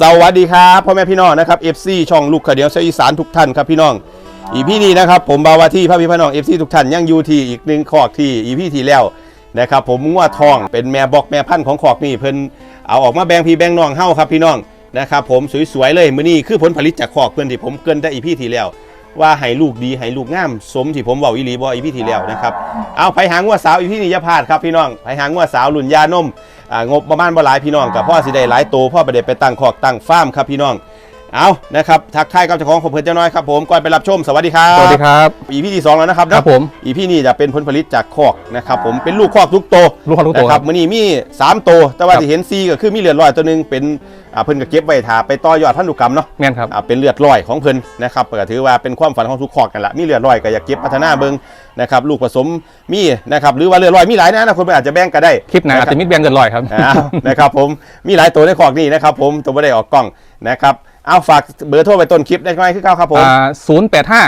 สวัสดีครับพ่อแม่พี่น้องนะครับ FC ช่องลูกขเดียวเสียอีสานทุกท่านครับพี่น้อง อีพี่นี้นะครับผมบาวาที่พระพี่พี่น้อง FC ทุกท่านยังอยู่ที่อีกหนึ่งคอกที่อีพี่ที่แล้วนะครับผมงัวทองเป็นแม่บอกแม่พันธุ์ของคอกนี่เพิ่นเอาออกมาแบ่งพี่แบ่งน้องเฮ้าครับพี่น้องนะครับผมสวยๆเลยมื้อนี้คือผลผลิตจากคอกเพื่อนที่ผมเกินได้อีพี่ที่แล้ว ว่าให้ลูกดีให้ลูกงามสมที่ผมบอกอีหลีบออีพี่ที่แล้วนะครับเอาไปหางัวสาวอีพี่นี่อยาพลาดครับพี่น้องไปหางัวสาวรุ่นยานม อ่างบประมาณบ่หลายพี่น้องกับพ่อสิได้หลายโตพ่อไปได้ไปตั้งคอกตั้งฟาร์มครับพี่น้อง เอานะครับทักทายกับเจ้าของของเพื่อนเจ้าน้อยครับผมก่อนไปรับชมสวัสดีครับสวัสดีครับอีพี่ที่สองแล้วนะครับครับผมอีพี่นี่จะเป็นผลผลิตจากคอกนะครับผมเป็นลูกคอกทุกโตลูกคอกทุกตัวนะครับมื้อนี้มี3โตวแต่ว่าครับที่เห็นซีก็คือมีเหลือดลอยตัวหนึงเป็นอ่าเพิ่นก็เก็บไว้ถาไปต่อยอดพันธุกรรมเนาะแม่นครับอ่าเป็นเลือดลอยของเพิ่นนะครับก็ถือว่าเป็นความฝันของทุกคอกกันละมีเลือดลอยก็อยากเก็บพัฒนาเบิ่งนะครับลูกผสมมีนะครับหรือว่าเลือดลอยมีหลายนะนะคนอาจจะแบ่งก็ได้คลิปหนาอาจจะมิดแบนเกินร้อยครับอ้าวนะครับผมมีหลายตัวในคอกนี่นะครับผมตัวไม่ได้ออกกล้องนะครับ เอาฝากเบอร์โทรไปต้นคลิปได้ไหมคือเก้าครับผมอ่าศูนย์แปดห้า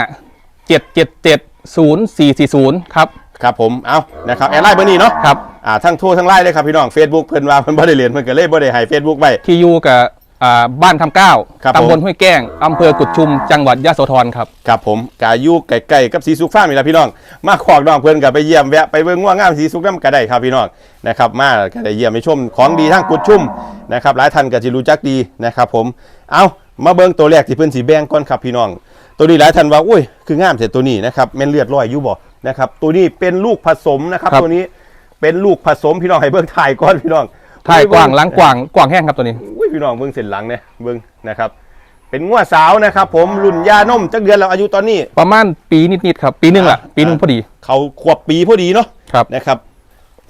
เจ็ดเจ็ดเจ็ดศูนย์สี่สี่ศูนย์ครับครับผม เอานะครับแอดไลน์เบอร์นี้เนาะครับอ่าทั้งโทรทั้งไลน์เลยครับพี่น้อง Facebook เพิ่นว่าเพิ่นบ่ได้เรียนเพิ่นก็เลยบ่ได้ให้ Facebook ไว้ที่อยู่กับอ่าบ้านทำเก้าครับผมตำบลห้วยแก้ง อำเภอกุดชุม จังหวัดยะโสธรครับ ครับผมกายุใกล้ๆกับสีสุกฟาร์มนี่แหละพี่น้อง มาขอกน้องเพิ่นก็ไปเยี่ยมแวะไปเบิ่งง่วงงามสีสุกน้ำก็ได้ครับพี่น้องนะครับ มาก็ได้เยี่ยมไปชมของดีทั้งกุดชุ่มนะครับหลายท่านก็สิรู้จักดีนะครับผม เอา มาเบิ่งตัวแรกที่เพิ่นสิแบ่งก่อนครับพี่น้อง ตัวนี้หลายท่านว่าอุ้ยคืองามเสร็จตัวนี้นะครับแม่นเลือดลอยอยู่บ่นะครับตัวนี้เป็นลูกผสมนะครับ ครับ ตัวนี้เป็นลูกผสมพี่น้องให้เบิ่งถ่ายก่อนพี่น้องถ่ายกว้างหล้างกว้างกว้างแห้งครับตัวนี้ อุ้ยพี่น้องเบิ่งเส้นหลังเนี่ยเบิ่งนะครับ เป็นงัวสาวนะครับ ผมรุ่นยานมจักเดือนแล้วอายุตอนนี้ ประมาณปีนิดๆครับ ปีหนึงล่ะ อ่า ปีหนึงพอดีเขาขวบปีพอดีเนาะ ครับ นะครับ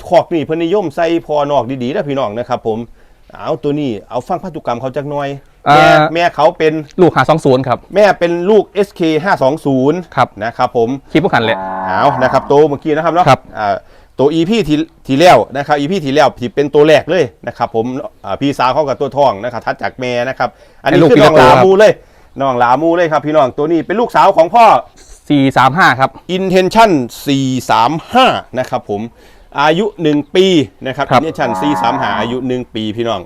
ขอกนี่เพิ่นนิยมใส่พอนอกดีๆนะพี่น้องนะครับ ผม เอาตัวนี้เอาฟังพันธุกรรมเขาจักหน่อย อ่าแม่แม่เขาเป็นลูกหาสองศูนย์ครับแม่เป็นลูก SK 520ครับนะครับผมคลิปพวกขันแหละ เอานะครับตัวเมื่อกี้นะครับเนาะครับ อ่าตัว EP ที่ที่แล้วนะครับ EP ที่แล้วที่เป็นตัวแรกเลยนะครับผมอ่าพี่สาวเขากับตัวทองนะครับทัดจากแม่นะครับ อันนี้ให้ลูกคือทีน้ละองหลาตัวครับมูเลยน้องหลามูเลยครับพี่น้องตัวนี้เป็นลูกสาวของพ่อ สี่สามห้าครับ intention 435 นะครับผมอายุ 1 ปีนะครับ ครับ intention 435 อายุ 1 ปีพี่น้อง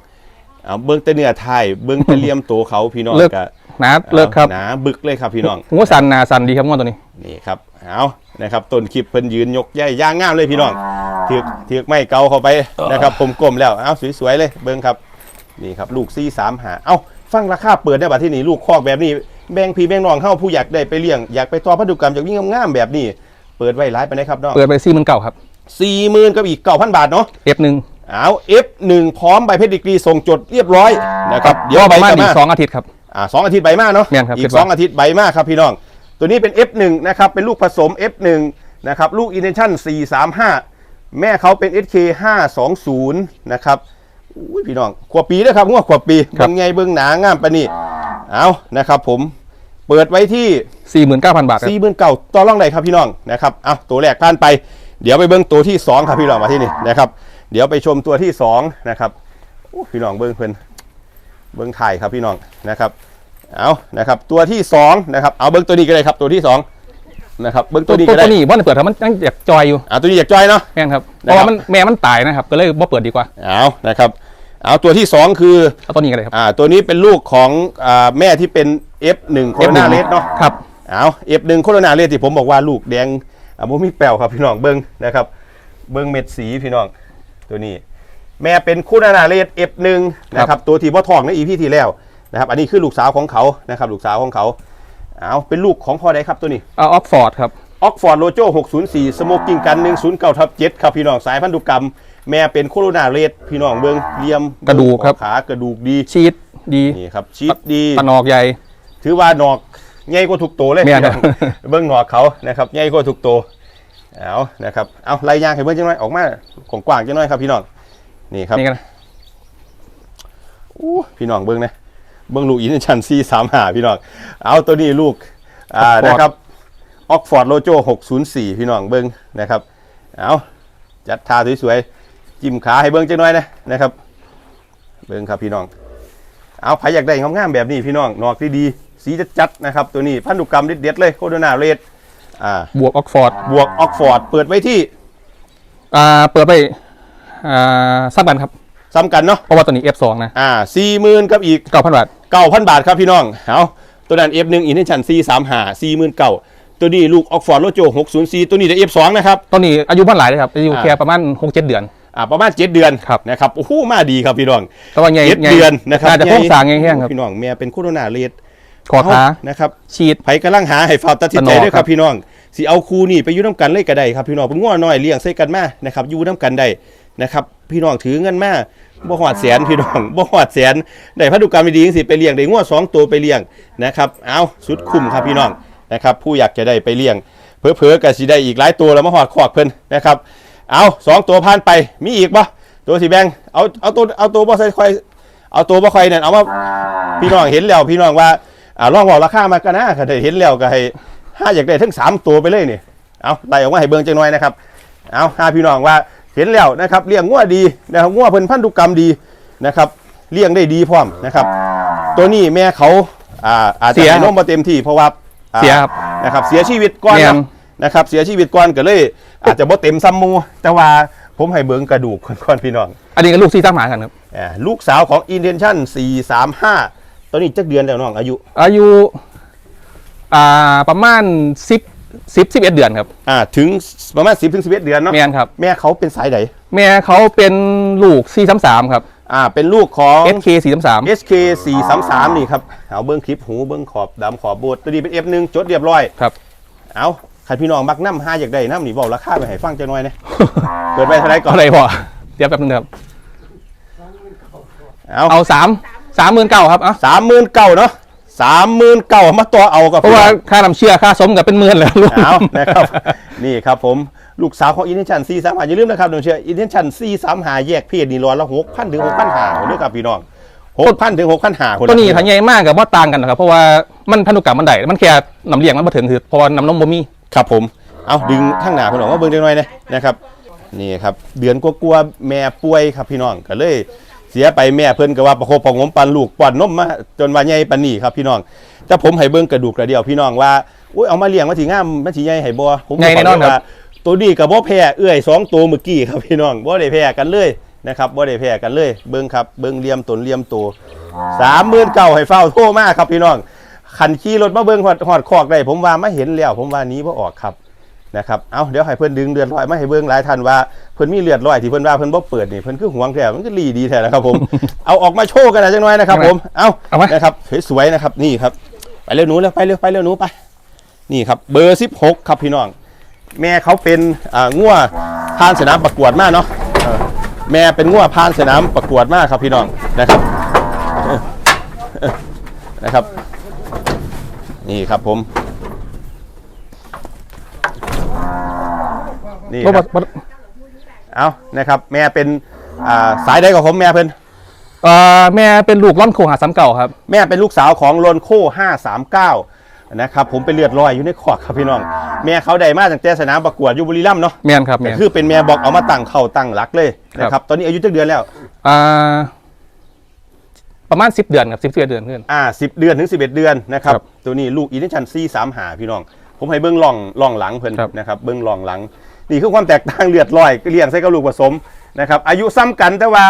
เอาเบิ้งแต่เนื้อไทยเบิ้งแต่เหลี่ยมตัวเขาพี่น้องเลิก ก็หนาเลิกครับหนาบึกเลยครับพี่น้องหัวสันหนาสันดีครับงวดตัวนี้ นี่ครับเอานะครับต้นคลิปเพิ่นยืนยกใหญ่ย่างงามเลยพี่น้องเถือกเถือกไม่เกาเข้าไปนะครับกลมๆแล้วเอาสวยๆเลยเบิ้งครับนี่ครับลูก435เอาฟังราคาเปิดได้บัดที่นี่ลูกคอกแบบนี้แบ่งพี่แบ่งน้องเฮาผู้อยากได้ไปเลี้ยงอยากไปต่อพันธุกรรมอยากวิ่งงามๆแบบนี้ เปิดไว้ร้ายไปนะครับน้องเปิดไปสี่หมื่นเก้าครับสี่หมื่นกับอีกเก้าพันบาทเนาะเอฟหนึ่ง เอา F1 พร้อมใบเพชรดีกรีส่งจดเรียบร้อยนะครับเดี๋ยวปใบระมาณจะอีมากสองอาทิตย์ครับอ่าสองอาทิตย์ใบมาเนาะแม่นครับอีคิกดว่าสองอาทิตย์ใบมาครับพี่น้อง ตัวนี้เป็น F1 นะครับเป็นลูกผสม F1 นะครับลูก Intention 435 แม่เขาเป็น SK 520นะครับอุ้ยพี่น้องขวบปีด้วยครับงวดขวบปีครับเบิ่งไงเบิ่งหนางามปะนี่เอานะครับผมเปิดไว้ที่สี่หมื่นเก้าพันบาทครับสี่หมื่นเก่าต่อรองใดครับพี่น้องนะครับเอาตัวแรกผ่านไป เดี๋ยวไปเบิ้งตัวที่สองครับพี่น้องมาที่นี่นะครับ เดี๋ยวไปชมตัวที่สองนะครับโอ้พี่น้องเบิ้งเพิ่นเบิ้งถ่ายครับพี่น้องนะครับเอานะครับ ตัวที่สองนะครับเอาเบิ้งตัวนี้ก็ได้ครับตัวที่สองนะครับเบิ้งตัตัววนี้ก็ได้นี้บ่ได้เปิดครับมันยังอยากจอยอยู่อ่าตัวนี้อยากจอยเนาะแม่นครับนะครับเพราะว่ามันแม่มันตายนะครับ ก็เลยบ่เปิดดีกว่าเอานะครับเอาตัวที่สองคือเอาตัวนี้กันเลยครับอ่าตัวนี้เป็นลูกของอ่าแม่ที่เป็น F1 โคโรนาเลสเนาะครับเอาเอฟหนึ่งโคโรนาเรียที่ผมบอกว่าลูกแดงอะผมมีแปลวครับพี่น้องเบิ้งนะครับ เบิ้งเม็ดสีพี่น้อง ตัวนี้ แม่เป็นโคโรนาเรดเอฟหนึ่งนะครับตัวที่พ่อทองในอีพีที่แล้วนะครับอันนี้คือลูกสาวของเขานะครับลูกสาวของเขาเอาเป็นลูกของพ่อใดครับตัวนี้เอาออกฟอร์ดครับออกฟอร์ดโลโจ604 สโมกิ้งกัน 109ทับ7ครับพี่น้องสายพันธุกรรม แม่เป็นโคโรนาเรดพี่น้องเบิ้งเลียมกระดูกครับขากระดูกดีชีสดีนี่ครับชีสดีตะนอกใหญ่ ถือว่าหนอกใหญ่กว่าทุกตัวเลยแม่นพี่น้องเบิ้งหนอกเขานะครับใหญ่กว่าทุกตัว เอานะครับเอาไล่ยางให้เบิ้งจังหน่อยออกมากว้างๆจังหน่อยครับพี่น้องนี่ครับนี่กันอู้พี่น้องเบิ้งนะเบิ้งลูกอินชันซีสามหาพี่น้องเอาตัวนี้ลูกอ่า Oxford นะครับออกฟอร์ดโลโจ604พี่น้องเบิ้งนะครับเอาจัดทาสวยๆจิ้มขาให้เบิ้งจังหน่อยนะนะครับ เบิ้งครับพี่น้อง เอาใครอยากได้งามๆแบบนี้พี่น้องนอกที่ดีสีจัดๆนะครับ ตัวนี้พันธุกรรมเด็ดๆเลยโคโรนาเรด อ่าบวกออกฟอร์ดบวกออกฟอร์ดเปิดไว้ที่อ่าเปิดไปอ่าสักบันครับซ้ำกันเนาะเพราะว่าตัวนี้ F2 นะอ่าสี่หมื่นกับอีกเก้าพันบาทเก้าพันบาทครับพี่น้องเอาตัวนั้น F1 อินเทนชัน4 3 5 4 0 0 0ตัวนี้ลูกออกฟอร์ดโลโจ604 ตัวนี้ได้ F2 นะครับตัวนี้อายุพันหลายเลยครับอายุอ่าแค่ประมาณหกเจ็ดเดือนอ่าประมาณ7เดือนครับนะครับโอ้โหมาดีครับพี่น้องแต่ว่าใหญ่เจ็ดใหญ่เดือนนะครับน่าจะโค้งสร้างแห้งๆครับพี่น้องแม่เป็นโคโรนาเรด คอขานะครับฉีดไผกำลังหาให้ฝากตัดสินใจตะนอด้วยคครัรับบพี่น้องสิเอาคู่นี่ไปอยู่น้ำกันเลยก็ได้ครับพี่น้องเป็นง้อน้อยเลี้ยงใส่กันมานะครับอยู่น้ำกันได้นะครับพี่น้องถือเงินมาบ่หอดแสนพี่น้องบ่หอดแสนได้พันธุกรรมดีๆจังสิไปเลี้ยงได้ง้อสองตัวไปเลี้ยงนะครับเอาสุดคุ้มครับพี่น้องนะครับผู้อยากจะได้ไปเลี้ยงเผลอๆก็สิได้อีกหลายตัวแล้วมาหอดคอกเพิ่นนะครับเอาสองตัวผ่านไปมีอีกบ่ตัวสีแบงเอาเอาตัวเอาตัวบ่ใส่คอยเอาตัวบ่คอยนั่นเอามาพี่น้องเห็นแล้วพี่น้องว่า อ่าลองบอกราคามากันนะก็ได้เห็นแล้วก็ให้ห้าอยากได้ทั้งสามตัวไปเลยนี่เอาไล่ออกมาให้เบิ่งจังหน่อยนะครับเอาห้าพี่น้องว่าเห็นแล้วนะครับเลี้ยงงัวดีนะครับงัวเพิ่นพันธุกรรมดีนะครับเลี้ยงได้ดีพร้อมนะครับ ตัวนี้แม่เขาอ่าอาจจะเสียให้นมมาเต็มที่เพราะว่าอ่าเสียครับนะครับเสียชีวิตก่อนแม่นเนาะนะครับเสียชีวิตก่อนก็เลย อาจจะบ่เต็มซ้ำหมู แต่ว่าผมให้เบิ่งกระดูกก่อนๆพี่น้อง อันนี้ก็ลูกซีซ่าหมากันครับอ่าลูกสาวของ Intention 435 ตัวนี้จักเดือนแล้วน้องอายุ อายุอ่าประมาณสิบสิบสิบเอ็ดเดือนครับ อ่าถึงประมาณ10ถึง11เดือนเนาะแมนครับ แม่เขาเป็นสายไหนแม่เขาเป็นลูกซีสามสามครับ อ่าเป็นลูกของ SK สี่สามสาม SK 433นี่ครับเอาเบิ้งคลิปหูเบิ้งขอบดำขอบโบดตัวนี้เป็น F1 จดเรียบร้อย ครับ เอาคันพี่น้องมักน้ำห้าอยากได้น้ำนี่บอกราคาไปให้ฟังจังหน่อยนะเปิดไปเท่าไหรก่อนอะไรพอเดี๋ยวแป๊บนึงครับ เอาเอาสาม สามหมื่นเก้าครับเอะสามหมื่นเก้าเนาะสามหมื่นเก้ามาต่อเอากับเพราะว่าค่าน้ำเชื่อค่าสมกับเป็นหมื่นแล้วลูกเอานะครับ นี่ครับผมลูกสาวของอินเทนชัน4 3 5อย่าลืมนะครับน้องเชื่ออินเทนชัน4 3 5แยกเพศนี่ร้อยละ6,000ถึง6,500คนด้วยครับพี่น้อง6,000ถึง6,500คนตัวนี้ถ้าใหญ่มากกับว่าต่างกันนะครับ เพราะว่ามันพันธุกรรมมันได้มันแค่น้ำเลี้ยงมันมาถึงคือเพราะว่าน้ำนมบ่มีครับผมเอาดึงทั้งหน้าพี่น้องว่าเบิ่งจังหน่อยนะนะครับนี่ครับ เดือนกลัวาๆแม่ป่วยครับพี่น้องก็เลย เสียไปแม่เพิ่นก็ว่าประคบประหงมปันลูกป้อนนมมาจนว่าใหญ่ปานนี้ครับพี่น้องแต่ผมให้เบิ่งกระดูกกระเดียวพี่น้องว่าอุ้ยเอามาเลี้ยงมาสิงามมันสิใหญ่ให้บ่ผมใหญ่แน่นอนครับ ว่าตัวนี้ก็บ่แพ้เอื้อยสองตัวเมื่อกี้ครับพี่น้องบ่ได้แพ้กันเลยนะครับบ่ได้แพ้กันเลย เบิ่งครับเบิ่งเหลี่ยมตนเหลี่ยมตัว39,000ให้เฝ้าโทรมาครับพี่น้องคันขี่รถมาเบิ่งฮอดฮอดคอกได้ผมว่ามาเห็นแล้วผมว่าหนี้บ่ออกครับ นะครับ เอาเดี๋ยวให้เพิ่นดึงเลือดลอยมาให้เบิ่งหลายท่านว่าเพิ่นมีเลือดลอยที่เพิ่นว่าเพิ่นบ่เปิดนี่เพิ่นคือหวงแท้มันก็รีดีแท้นะครับผมเอาออกมาโชว์กันหน่อยจังหน่อยนะครับ ผมเอาเอามานะครับสวยๆนะครับนี่ครับ ไปเร็วหนูแล้วไปเร็วไปเร็วหนูไป นี่ครับเบอร์ 16 ครับพี่น้อง แม่เขาเป็นอ่างัวพานสนามประกวดมากเนาะเออแม่เป็นงัวพานสนามประกวดมากครับพี่น้องนะครับเออเออนะครับ นี่ครับผม นี่คบ่รับบ่บ่เอานะครับ แม่เป็นอ่าสายใดกับผมแม่เพิ่นเอ่อแม่เป็นลูกร่อนโคหาสามเก่าครับ แม่เป็นลูกสาวของโลนโค539นะครับผมเป็นเลือดลอยอยู่ในขอกครับพี่น้อง แม่เขาได้มาตั้งแต่สนามประกวดอยู่บุรีรัมย์เนาะแมนครับแมแต่น คือเป็นแม่บอกเอามาตั้งเข่าตั้งหลักเลยนะคครัรับ บตอนนี้อายุจักเดือนแล้ว อ่าประมาณสิบเดือนครับสิบเดือนเพื่อน อ่า10เดือนถึง11เดือนนะครับ ครับตัวนี้ลูกอินเนชันซี่สามหาพี่น้อง ผมให้เบิ้งล่องล่องหลังเพิ่นครับ นะครับ เบิ้งล่องหลัง นี่คือความแตกต่างเลือดลอยเลี้ยงใส่กับลูกผสมนะครับอายุซ้ำกันแต่ว่า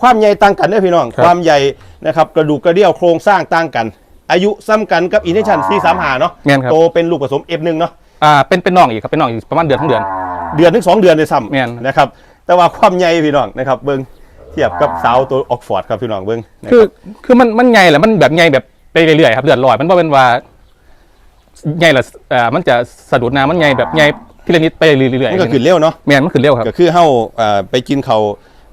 ความใหญ่ต่างกันเด้อพี่น้อง ครับ ความใหญ่นะครับกระดูกกระเดี่ยวโครงสร้างต่างกัน อายุซ้ำกันกับอินเนชันซี่สามหาเนาะแม่นครับ โตเป็นลูกผสม F1 เนาะ อ่าเป็นเป็นน้องอีกครับเป็นน้องอีกประมาณเดือนทั้งเดือน เดือนถึงสองเดือนเลยซ้แม่นำนะครับ แต่ว่าความใหญ่พี่น้องนะครับเบิ้งเทียบกับสาวตัวออกฟอร์ดครับพี่น้องเบิ้งนะคือรับคือมันมันใหญ่แหละมันแบบใหญ่แบบไปเรื่อยๆครับเดือดลอยมันว่าเป็นว่าใหญ่ละเอ่อมันจะสะดุดน้ำมันใหญ่แบบใหญ่ ทีละนิดไปเรื่อยๆมันก็ขึ้นเร็วเนาะแมนมันขึ้นเร็วครับก็คือเฮาเอ่อไปกินเขาว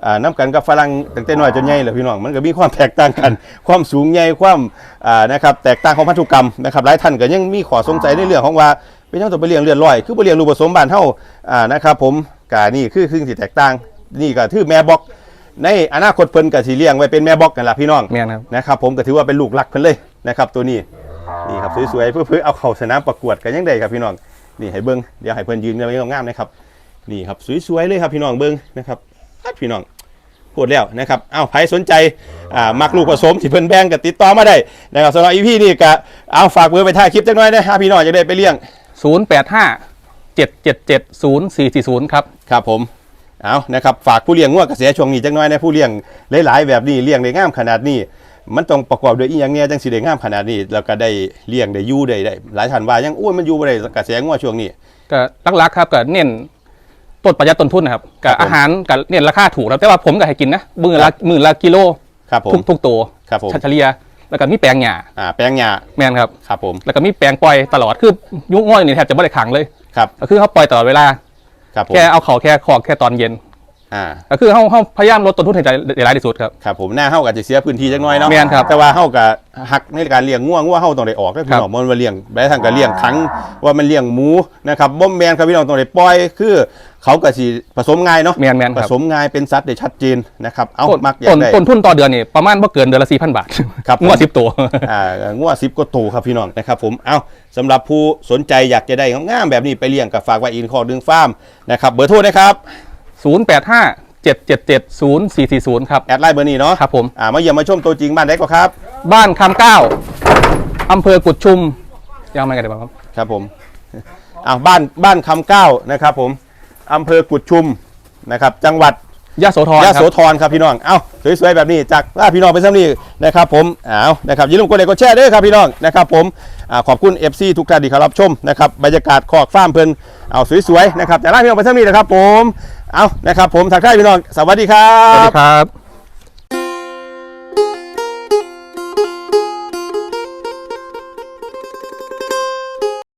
อ่าน้ำกันกับฝรั่งตั้งแต่น้อยจนใหญ่แหละพี่น้องมันก็มีความแตกต่างกัน ความสูงใหญ่ความอ่านะครับแตกต่างของพันธุกรรมนะครับหลายท่านก็ยังมีข้อสงสัยในเรื่องของว่าเป็นยังต้องไปเลี้ยงเลือดลอย คือไปเลี้ยงลูกผสมบ้านเฮาอ่านะครับผมกานี่คือคือที่แตกต่างนี่ก็คือแม่บอกในอนาคตเพิ่นก็สิเลี้ยงไว้เป็นแม่บอกกันล่ะพี่น้องแม่นครับนะครับผมก็ถือว่าเป็นลูกหลักเพิ่นเลยนะครับตัวนี้นี่ครับสวยๆเพื่อๆเอาเข้าสนามประกวดกันยังได้ครับพี่น้อง นี่ให้เบิ่งเดี๋ยวให้เพิ่นยืนกันไว้งามๆนะครับนี่ครับสวยๆเลยครับพี่น้องเบิ้งนะครับครับพี่น้องพูดแล้วนะครับ เอาใครสนใจอ่ามักลูกผสมที่เพิ่นแบ่งก็ติดต่อมาได้นะครับสำหรับอีพีนี่ก็เอาฝากเบอร์ไปถ่ายคลิปจังน้อยนะฮะพี่น้องจะได้ไปเลี้ยงศูนย์แปดห้าเจ็ดเจ็ดเจ็ดศูนย์สี่สี่ศูนย์ครับ ครับผม เอานะครับ ฝากผู้เลี้ยงงัวกระแสช่วงนี้จังน้อยนะผู้เลี้ยงหลายๆแบบนี้เลี้ยงได้งามขนาดนี้ มันต้องประกอบด้วยอีหยังเนี่ยจังสิได้งามขนาดนี้ แล้วก็ได้เลี้ยงได้อยู่ได้ได้หลายท่านว่ายังอ้วนมันอยู่บ่ได้กระแสงัวช่วงนี้ ก็ลักๆครับก็เน้นต้นประหยัดต้นทุนนะครับครักับบผมอาหารกับเน้นราคาถูกครับแต่ว่าผมก็ให้กินนะมือละมือละกิโลครับผมทุกทุกตัวครับผม เฉลี่ยแล้วก็มีแปลงหญ้าอ่าแปลงหญ้าแม่นครับ ครับผมแล้วก็มีแปลงปล่อยตลอดคือยุ่งง่อยนี่แทบจะไม่ได้ขังเลย ครับก็คือเขาปล่อยตลอดเวลา ครับผมแค่เอาเขาแค่ขอกแค่ตอนเย็น อ่าก็คือเขาเขาพยายามลดต้นทุนให้ได้ได้หลายที่สุดครับ ครับผมหน้าเฮาก็จะเสียพื้นที่จักหน้อยเนาะแม่นครับแต่ว่าเฮาก็หักในการเลี้ยงงัวงัวเฮาต้องได้ออกเด้อพี่ครับน้องมันว่าเลี้ยงแม้ทางก็เลี้ยงขังว่ามันเลี้ยงหมูนะครับบ่แม่นครับพี่น้องต้องได้ปล่อยคือ เขาก็สิผสมง่ายเนาะแม่นแม่นผครับสมง่ายเป็นสัตว์ได้ชัดเจนนะครับเอาต้นมักอยาต้กนได้ ต้นทุนต่อเดือนนี่ประมาณบ่เกินเดือนละสี่พันบาทครับผมงวดสิบตัว อ่างัว10กว่าตัวครับพี่น้องนะครับผมเอาสำหรับผู้สนใจอยากจะได้งามๆแบบนี้ไปเลี้ยงกับฝากไว้อินคอดึงฟาร์มนะครับเบอร์โทรนะครับ ศูนย์แปดห้าเจ็ดเจ็ดเจ็ดศูนย์สี่สี่ศูนย์ครับ แอดไลน์เบอร์นี้เนาะครับผม อ่ามาเยี่ยมมาชมตัวจริงบ้านได้ก็ครับ บ้านคำเก้าอำเภอกุดชุมยาวไหมกันเดี๋ยวครับ ครับผมอ่าบ้านบ้านคำเก้านะครับผมอำเภอกุดชุมนะครับ จังหวัด ยะโสธรยะคโสรับธรครับพี่น้องเอ้าสวยๆแบบนี้จากลาพี่น้องไปซ้ำนี่นะครับผมเอานะครับอย่าลืมกดไลค์กดแชร์ด้วยครับพี่น้องนะครับผมอ่าขอบคุณ FC ทุกท่านที่เข้ารับชมนะครับบรรยากาศคอกฟาร์มเพลินเอาสวยๆนะครับจากลาพี่น้องไปซ้ำนี่นะครับผมเอานะครับผมทักทายพี่น้องสวัสดีครัสวัสบดีครับ